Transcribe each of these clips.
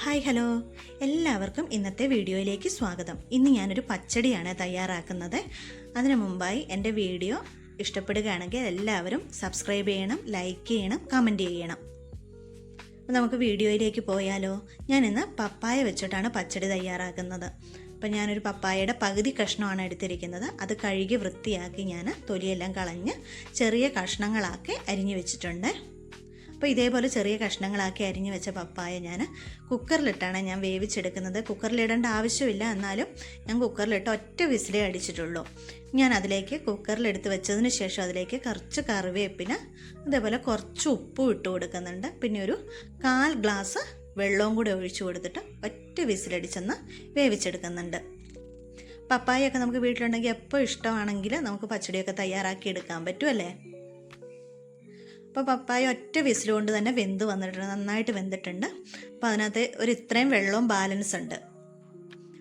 Hi hello. എല്ലാവർക്കും ഇന്നത്തെ വീഡിയോയിലേക്ക് സ്വാഗതം. ഇന്ന് ഞാനൊരു പച്ചടിയാണ് തയ്യാറാക്കുന്നത്. അതിനു മുമ്പായി എന്റെ വീഡിയോ ഇഷ്ടപ്പെടുകയാണെങ്കിൽ എല്ലാവരും സബ്സ്ക്രൈബ് ചെയ്യണം ലൈക്ക് ചെയ്യണം കമന്റ് ചെയ്യണം. അപ്പോൾ നമുക്ക് വീഡിയോയിലേക്ക് പോയാലോ. ഞാൻ ഇന്ന് പപ്പായ വെച്ചിട്ടാണ് പച്ചടി തയ്യാറാക്കുന്നത്. അപ്പം ഞാനൊരു പപ്പായയുടെ പകുതി കഷ്ണമാണ് എടുത്തിരിക്കുന്നത്. അത് കഴുകി വൃത്തിയാക്കി ഞാൻ തൊലിയെല്ലാം കളഞ്ഞ് ചെറിയ കഷ്ണങ്ങളാക്കി അരിഞ്ഞു വെച്ചിട്ടുണ്ട്. അപ്പോൾ ഇതേപോലെ ചെറിയ കഷ്ണങ്ങളാക്കി അരിഞ്ഞു വെച്ച പപ്പായ ഞാൻ കുക്കറിലിട്ടാണ് ഞാൻ വേവിച്ചെടുക്കുന്നത്. കുക്കറിലിടേണ്ട ആവശ്യമില്ല. എന്നാലും ഞാൻ കുക്കറിലിട്ട് ഒറ്റ വിസിലേ അടിച്ചിട്ടുള്ളൂ. ഞാൻ അതിലേക്ക് കുക്കറിലെടുത്ത് വെച്ചതിന് ശേഷം അതിലേക്ക് കുറച്ച് കറിവേപ്പിന് അതേപോലെ കുറച്ച് ഉപ്പും ഇട്ട് കൊടുക്കുന്നുണ്ട്. പിന്നെ ഒരു കാൽ ഗ്ലാസ് വെള്ളവും കൂടി ഒഴിച്ചു കൊടുത്തിട്ട് ഒറ്റ വിസിലടിച്ചെന്ന് വേവിച്ചെടുക്കുന്നുണ്ട്. പപ്പായൊക്കെ നമുക്ക് വീട്ടിലുണ്ടെങ്കിൽ എപ്പോൾ ഇഷ്ടമാണെങ്കിൽ നമുക്ക് പച്ചടിയൊക്കെ തയ്യാറാക്കി എടുക്കാൻ പറ്റുമല്ലേ അപ്പോൾ പപ്പായ ഒറ്റ വിസിൽ കൊണ്ട് തന്നെ വെന്ത് വന്നിട്ടുണ്ട് നന്നായിട്ട് വെന്തിട്ടുണ്ട്. അപ്പോൾ അതിനകത്ത് ഒരു ഇത്രയും വെള്ളവും ബാലൻസ് ഉണ്ട്.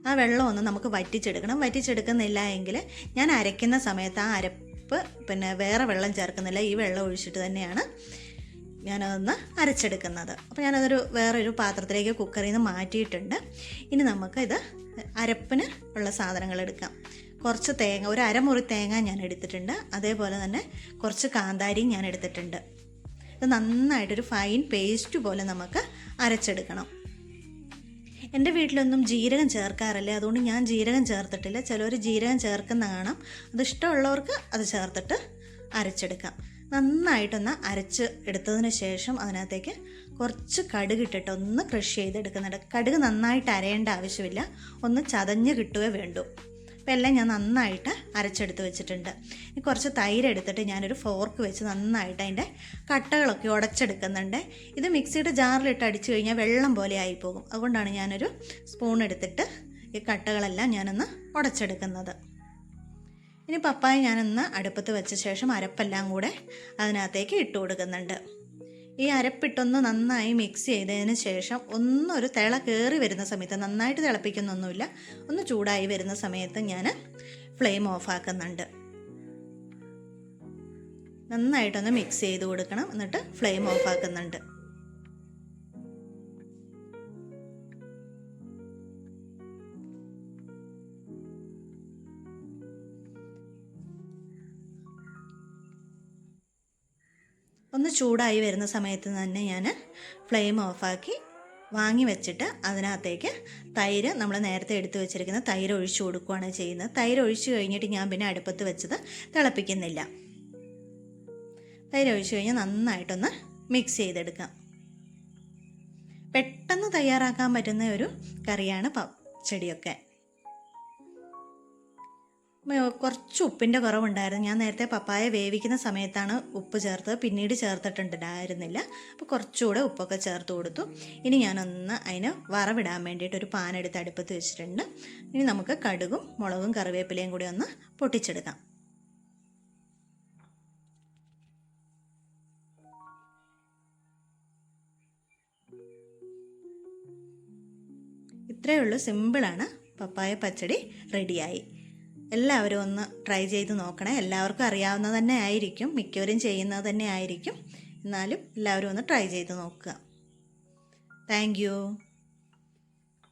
ആ വെള്ളം ഒന്ന് നമുക്ക് വറ്റിച്ചെടുക്കണം. വറ്റിച്ചെടുക്കുന്നില്ല എങ്കിൽ ഞാൻ അരയ്ക്കുന്ന സമയത്ത് ആ അരപ്പ് പിന്നെ വേറെ വെള്ളം ചേർക്കുന്നില്ല ഈ വെള്ളം ഒഴിച്ചിട്ട് തന്നെയാണ് ഞാനതൊന്ന് അരച്ചെടുക്കുന്നത്. അപ്പോൾ ഞാനതൊരു വേറൊരു പാത്രത്തിലേക്ക് കുക്കറിൽ നിന്ന് മാറ്റിയിട്ടുണ്ട്. ഇനി നമുക്ക് ഇത് അരപ്പിന് ഉള്ള സാധനങ്ങൾ എടുക്കാം. കുറച്ച് തേങ്ങ ഒരു അരമുറി തേങ്ങ ഞാൻ എടുത്തിട്ടുണ്ട്. അതേപോലെ തന്നെ കുറച്ച് കാന്താരിയും ഞാൻ എടുത്തിട്ടുണ്ട്. ഇത് നന്നായിട്ടൊരു ഫൈൻ പേസ്റ്റ് പോലെ നമുക്ക് അരച്ചെടുക്കണം. എന്റെ വീട്ടിലൊന്നും ജീരകം ചേർക്കാറില്ല. അതുകൊണ്ട് ഞാൻ ജീരകം ചേർത്തിട്ടില്ല. ചിലർ ജീരകം ചേർക്കുന്ന കാണാം അത് ഇഷ്ടമുള്ളവർക്ക് അത് ചേർത്തിട്ട് അരച്ചെടുക്കാം. നന്നായിട്ടൊന്ന് അരച്ച് എടുത്തതിന് ശേഷം അതിനകത്തേക്ക് കുറച്ച് കടുക് ഇട്ടിട്ട് ഒന്ന് ക്രഷ് ചെയ്തെടുക്കുന്നുണ്ട്. കടുക് നന്നായിട്ട് അരയേണ്ട ആവശ്യമില്ല. ഒന്ന് ചതഞ്ഞ് കിട്ടുകയേ വേണ്ടൂ. അപ്പോൾ എല്ലാം ഞാൻ നന്നായിട്ട് അരച്ചെടുത്ത് വെച്ചിട്ടുണ്ട്. ഇനി കുറച്ച് തൈര് എടുത്തിട്ട് ഞാനൊരു ഫോർക്ക് വെച്ച് നന്നായിട്ട് അതിന്റെ കട്ടകളൊക്കെ ഉടച്ചെടുക്കുന്നുണ്ട്. ഇത് മിക്സിയുടെ ജാറിലിട്ട് അടിച്ചു കഴിഞ്ഞാൽ വെള്ളം പോലെ ആയിപ്പോകും. അതുകൊണ്ടാണ് ഞാനൊരു സ്പൂൺ എടുത്തിട്ട് ഈ കട്ടകളെല്ലാം ഞാനൊന്ന് ഉടച്ചെടുക്കുന്നത്. ഇനി പപ്പായ ഞാനൊന്ന് അടുപ്പത്ത് വെച്ച ശേഷം അരപ്പെല്ലാം കൂടെ അതിനകത്തേക്ക് ഇട്ട് കൊടുക്കുന്നുണ്ട്. ഈ അരപ്പിട്ടൊന്ന് നന്നായി മിക്സ് ചെയ്തതിന് ശേഷം ഒന്നൊരു തിള കയറി വരുന്ന സമയത്ത് നന്നായിട്ട് തിളപ്പിക്കുന്നൊന്നുമില്ല ഒന്ന് ചൂടായി വരുന്ന സമയത്ത് ഞാൻ ഫ്ലെയിം ഓഫാക്കുന്നുണ്ട് നന്നായിട്ടൊന്ന് മിക്സ് ചെയ്ത് കൊടുക്കണം എന്നിട്ട് ഫ്ലെയിം ഓഫാക്കുന്നുണ്ട് ഒന്ന് ചൂടായി വരുന്ന സമയത്ത് തന്നെ ഞാൻ ഫ്ലെയിം ഓഫാക്കി വാങ്ങി വെച്ചിട്ട് അതിനകത്തേക്ക് തൈര് നമ്മൾ നേരത്തെ എടുത്തു വെച്ചിരിക്കുന്ന തൈര് ഒഴിച്ചു കൊടുക്കുകയാണ് ചെയ്യുന്നത്. തൈര് ഒഴിച്ചു കഴിഞ്ഞിട്ട് ഞാൻ പിന്നെ അടുപ്പത്ത് വെച്ചത് തിളപ്പിക്കുന്നില്ല. തൈര് ഒഴിച്ചു കഴിഞ്ഞാൽ നന്നായിട്ടൊന്ന് മിക്സ് ചെയ്തെടുക്കാം. പെട്ടെന്ന് തയ്യാറാക്കാൻ പറ്റുന്ന ഒരു കറിയാണ് പച്ചടിയൊക്കെ കുറച്ച് ഉപ്പിന്റെ കുറവുണ്ടായിരുന്നു. ഞാൻ നേരത്തെ പപ്പായ വേവിക്കുന്ന സമയത്താണ് ഉപ്പ് ചേർത്തത്. പിന്നീട് ചേർത്തിട്ടുണ്ടായിരുന്നില്ല. അപ്പോൾ കുറച്ചുകൂടെ ഉപ്പൊക്കെ ചേർത്ത് കൊടുത്തു. ഇനി ഞാനൊന്ന് അതിന് വറവിടാൻ വേണ്ടിയിട്ട് ഒരു പാൻ എടുത്ത് അടുപ്പത്ത് വെച്ചിട്ടുണ്ട്. ഇനി നമുക്ക് കടുകും മുളകും കറിവേപ്പിലയും കൂടി ഒന്ന് പൊട്ടിച്ചെടുക്കാം. ഇത്രയേ ഉള്ളൂ. സിമ്പിളാണ്. പപ്പായ പച്ചടി റെഡിയായി. എല്ലാവരും ഒന്ന് ട്രൈ ചെയ്ത് നോക്കണേ. എല്ലാവർക്കും അറിയാവുന്നത് തന്നെ ആയിരിക്കും. മിക്കവരും ചെയ്യുന്നത് തന്നെ ആയിരിക്കും. എന്നാലും എല്ലാവരും ഒന്ന് ട്രൈ ചെയ്ത് നോക്കുക. താങ്ക്